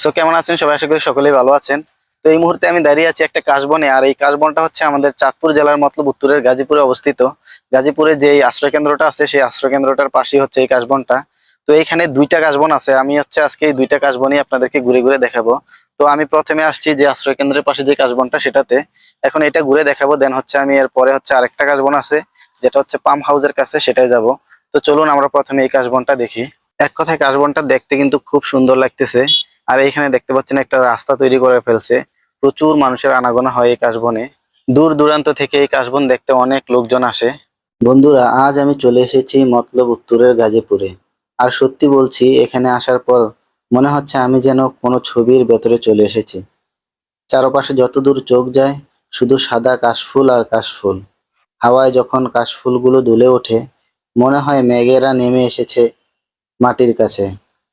So কেমন আছেন? সবাই আশা করি সকলেই ভালো আছেন। তো এই মুহূর্তে আমি দাঁড়িয়ে আছি একটা কাশবনে, আর এই কাশবনটা হচ্ছে আমাদের চাঁদপুর জেলার মতলব উত্তরের গাজীপুরে অবস্থিত। গাজীপুরে যে এই আশ্রয় কেন্দ্রটা আছে, সেই আশ্রয় কেন্দ্রটার পাশেই হচ্ছে এই কাশবনটা। তো এইখানে দুইটা কাশবন আছে। আমি হচ্ছে আজকে এই দুইটা কাশবনই আপনাদেরকে ঘুরে ঘুরে দেখাবো। তো আমি প্রথমে আসছি যে আশ্রয় কেন্দ্রের পাশে যে কাশবনটা, সেটাতে। এখন এটা ঘুরে দেখাবো, দেন হচ্ছে আমি এর পরে হচ্ছে আরেকটা কাশবন আছে, যেটা হচ্ছে পাম্প হাউসের কাছে, সেটাই যাব। তো চলুন আমরা প্রথমে এই কাশবনটা দেখি। এক কথায় কাশবনটা দেখতে কিন্তু খুব সুন্দর লাগতেছে। আর এখানে দেখতে পাচ্ছেন একটা রাস্তা তৈরি করে ফেলছে। প্রচুর মানুষের আনাগোনা হয় এই কাশবনে। দূর দূরান্ত থেকে এই কাশবন দেখতে অনেক লোকজন আসে। বন্ধুরা, আজ আমি চলে এসেছি মতলব উত্তরের গাজীপুরে। আর সত্যি বলছি, এখানে আসার পর মনে হচ্ছে আমি যেন কোনো ছবির ভেতরে চলে এসেছি। চারপাশে যতদূর চোখ যায়, শুধু সাদা কাশফুল আর কাশফুল। হাওয়ায় যখন কাশফুলগুলো দুলে ওঠে, মনে হয় মেঘেরা নেমে এসেছে মাটির কাছে।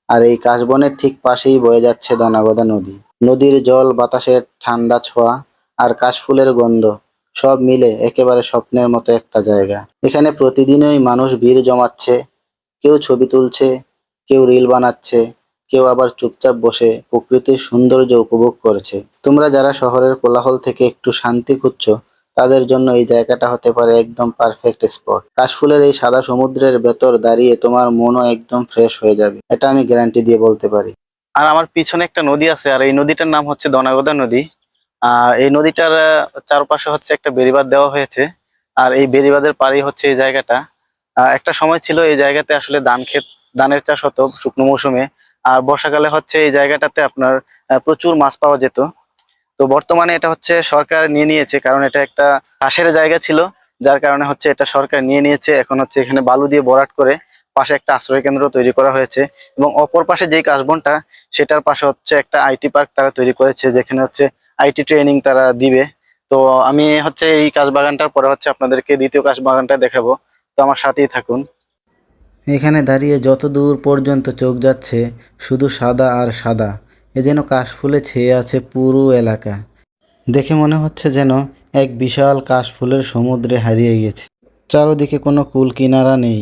আর এই কাশবনের ঠিক পাশেই বয়ে যাচ্ছে দানাগদা নদী। নদীর জল, বাতাসের ঠান্ডা ছোঁয়া আর কাশফুলের গন্ধ, সব মিলে একেবারে স্বপ্নের মতো একটা জায়গা। এখানে প্রতিদিনই মানুষ ভিড় জমাচ্ছে, কেউ ছবি তুলছে, কেউ রিল বানাচ্ছে, কেউ আবার চুপচাপ বসে প্রকৃতির সৌন্দর্য উপভোগ করছে। তোমরা যারা শহরের কোলাহল থেকে একটু শান্তি খুঁজছো তাদের জন্য এই জায়গাটা হতে পারে একদম পারফেক্ট স্পট কাশফুলের এই সাদা সমুদ্রের ভেতর দাঁড়িয়ে তোমার মনও একদম ফ্রেশ হয়ে যাবে। এটা আমি গ্যারান্টি দিয়ে বলতে পারি। আর আমার পিছনে একটা নদী আছে, আর এই নদীটার নাম হচ্ছে দনাগদা নদী। আর এই নদীটার চারপাশে হচ্ছে একটা বেড়িবাঁধ দেওয়া হয়েছে। আর এই বেড়িবাঁধের পাড়েই হচ্ছে এই জায়গাটা। একটা সময় ছিল এই জায়গাতে আসলে ধান ক্ষেত, ধানের চাষ হতো শুকনো মৌসুমে। আর বর্ষাকালে হচ্ছে এই জায়গাটাতে আপনার প্রচুর মাছ পাওয়া যেত। তো বর্তমানে এটা হচ্ছে সরকার নিয়ে নিয়েছে, কারণ এটা একটা চাষের জায়গা ছিল, যার কারণে হচ্ছে এটা সরকার নিয়ে নিয়েছে। এখন হচ্ছে এখানে বালু দিয়ে বরাট করে পাশে একটা আশ্রয় কেন্দ্র তৈরি করা হয়েছে এবং অপর পাশে যেই কাশবনটা, সেটার পাশে হচ্ছে একটা আইটি পার্ক তারা তৈরি করেছে, যেখানে হচ্ছে আইটি ট্রেনিং তারা দিবে। তো আমি হচ্ছে এই কাশ বাগানটার পরে হচ্ছে আপনাদেরকে দ্বিতীয় কাশ বাগানটা দেখাবো। তো আমার সাথেই থাকুন। এখানে দাঁড়িয়ে যত দূর পর্যন্ত চোখ যাচ্ছে, শুধু সাদা আর সাদা। এ যেন কাশফুলে ছেয়ে আছে পুরো এলাকা। দেখে মনে হচ্ছে যেন এক বিশাল কাশফুলের সমুদ্রে হারিয়ে গেছে। চারোদিকে কোনো কুল কিনারা নেই।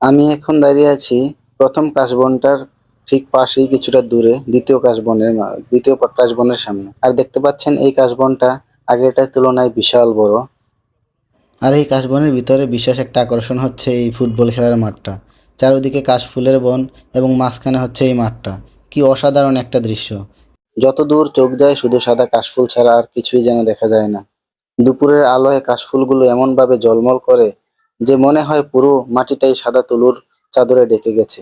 আমি এখন দাঁড়িয়ে আছি প্রথম কাশবনটার ঠিক পাশেই কিছুটা দূরে, দ্বিতীয় কাশবনের দ্বিতীয় কাশবনের সামনে। আর দেখতে পাচ্ছেন এই কাশবনটা আগেরটার তুলনায় বিশাল বড়। আর এই কাশবনের ভিতরে বিশেষ একটা আকর্ষণ হচ্ছে এই ফুটবল খেলার মাঠটা। চারিদিকে কাশফুলের বন এবং মাঝখানে হচ্ছে এই মাঠটা। কি অসাধারণ একটা দৃশ্য। যত দূর চোখ যায় শুধু সাদা কাশফুল ছাড়া আর কিছুই যেন দেখা যায় না। দুপুরের আলোয় কাশফুলগুলো এমনভাবে জলমল করে যে মনে হয় পুরো মাটিটাই সাদা তুলুর চাদরে ডেকে গেছে।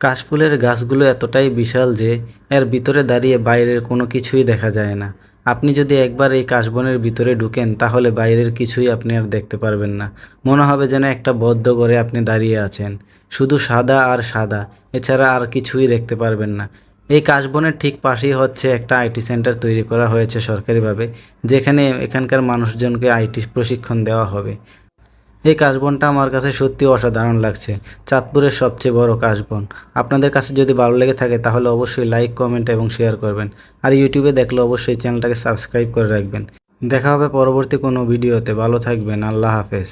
কাশফুলের গাছগুলো এতটাই বিশাল যে এর ভিতরে দাঁড়িয়ে বাইরের কোনো কিছুই দেখা যায় না। আপনি যদি একবার এই কাশবনের ভিতরে ঢুকেন, তাহলে বাইরের কিছুই আপনি আর দেখতে পারবেন না। মনে হবে যেন একটা বদ্ধ করে আপনি দাঁড়িয়ে আছেন। শুধু সাদা আর সাদা, এছাড়া আর কিছুই দেখতে পারবেন না। এই কাশবনের ঠিক পাশেই হচ্ছে একটা আইটি সেন্টার তৈরি করা হয়েছে সরকারিভাবে, যেখানে এখানকার মানুষজনকে আইটি প্রশিক্ষণ দেওয়া হবে। এই কাশবনটা আমার কাছে সত্যি অসাধারণ লাগছে। চাঁদপুরের সবচেয়ে বড় কাশবন। আপনাদের কাছে যদি ভালো লেগে থাকে, তাহলে অবশ্যই লাইক কমেন্ট এবং শেয়ার করবেন। আর ইউটিউবে দেখলে অবশ্যই চ্যানেলটাকে সাবস্ক্রাইব করে রাখবেন। দেখা হবে পরবর্তী কোনো ভিডিওতে ভালো থাকবেন। আল্লাহ হাফেজ।